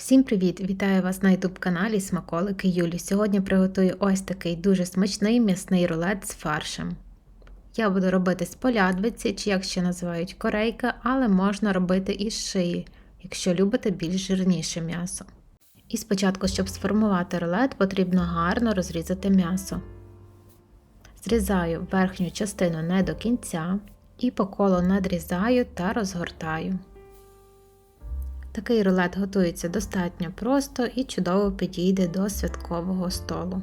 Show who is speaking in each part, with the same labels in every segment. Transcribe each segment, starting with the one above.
Speaker 1: Всім привіт! Вітаю вас на youtube каналі Смаколики Юлі. Сьогодні приготую ось такий дуже смачний м'ясний рулет з фаршем. Я буду робити з полядвиці, чи як ще називають корейка, але можна робити із шиї, якщо любите більш жирніше м'ясо. І спочатку, щоб сформувати рулет, потрібно гарно розрізати м'ясо. Зрізаю верхню частину не до кінця і по колу надрізаю та розгортаю. Такий рулет готується достатньо просто і чудово підійде до святкового столу.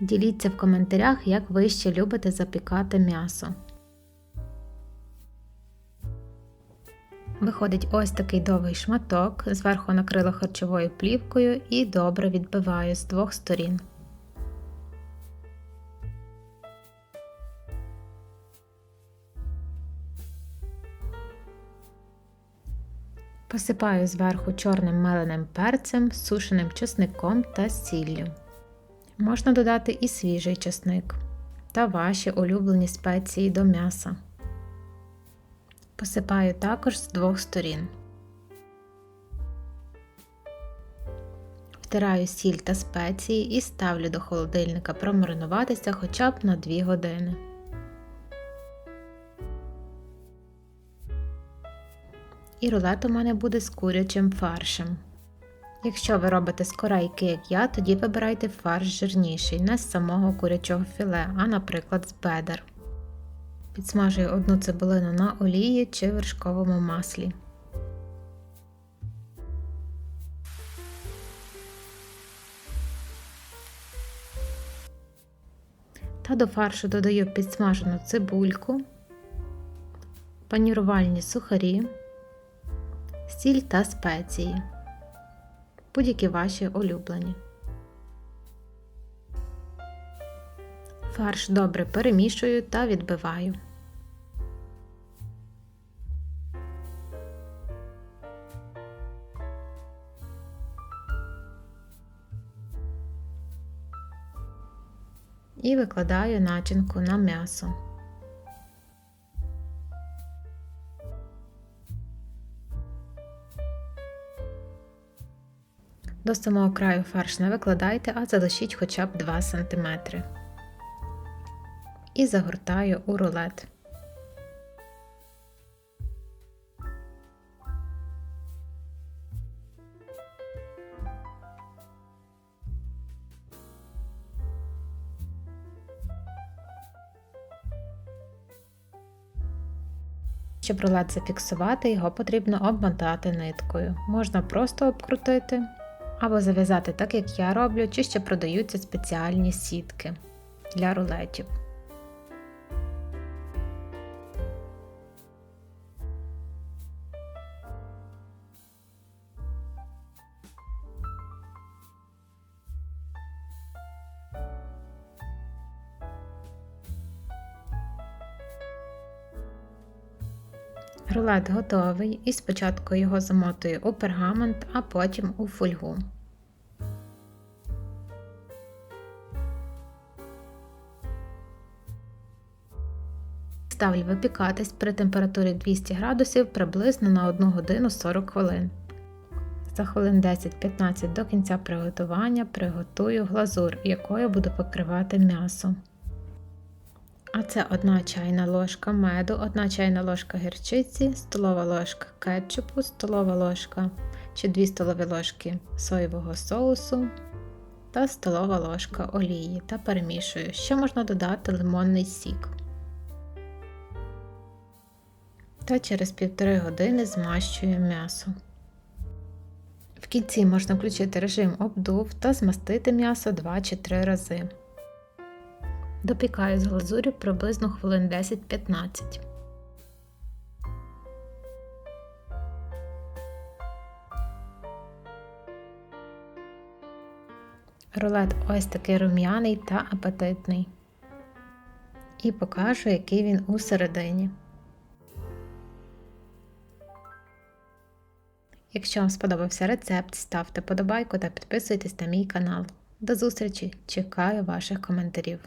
Speaker 1: Діліться в коментарях, як ви ще любите запікати м'ясо. Виходить ось такий довгий шматок, зверху накрила харчовою плівкою і добре відбиваю з двох сторін. Посипаю зверху чорним меленим перцем, сушеним чесником та сіллю. Можна додати і свіжий чесник та ваші улюблені спеції до м'яса. Посипаю також з двох сторін. Втираю сіль та спеції і ставлю до холодильника промаринуватися хоча б на 2 години. І рулет у мене буде з курячим фаршем. Якщо ви робите з корейки, як я, тоді вибирайте фарш жирніший, не з самого курячого філе, а, наприклад, з бедер. Підсмажую одну цибулину на олії чи вершковому маслі. Та до фаршу додаю підсмажену цибульку, панірувальні сухарі сіль та спеції, будь-які ваші улюблені. Фарш добре перемішую та відбиваю. І викладаю начинку на м'ясо. До самого краю фарш не викладайте, а залишіть хоча б 2 см. І загортаю у рулет. Щоб рулет зафіксувати, його потрібно обмотати ниткою. Можна просто обкрутити або зав'язати так, як я роблю, чи ще продаються спеціальні сітки для рулетів. Рулет готовий і спочатку його замотую у пергамент, а потім у фольгу. Ставлю випікатись при температурі 200 градусів приблизно на 1 годину 40 хвилин. За хвилин 10-15 до кінця приготування приготую глазур, якою буду покривати м'ясо. А це 1 чайна ложка меду, 1 чайна ложка гірчиці, столова ложка кетчупу, столова ложка чи 2 столові ложки соєвого соусу та столова ложка олії та перемішую. Ще можна додати лимонний сік та через півтори години змащую м'ясо. В кінці можна включити режим обдув та змастити м'ясо 2 чи 3 рази. Допікаю з глазурю приблизно хвилин 10-15. Рулет ось такий рум'яний та апетитний. І покажу, який він усередині. Якщо вам сподобався рецепт, ставте подобайку та підписуйтесь на мій канал. До зустрічі! Чекаю ваших коментарів.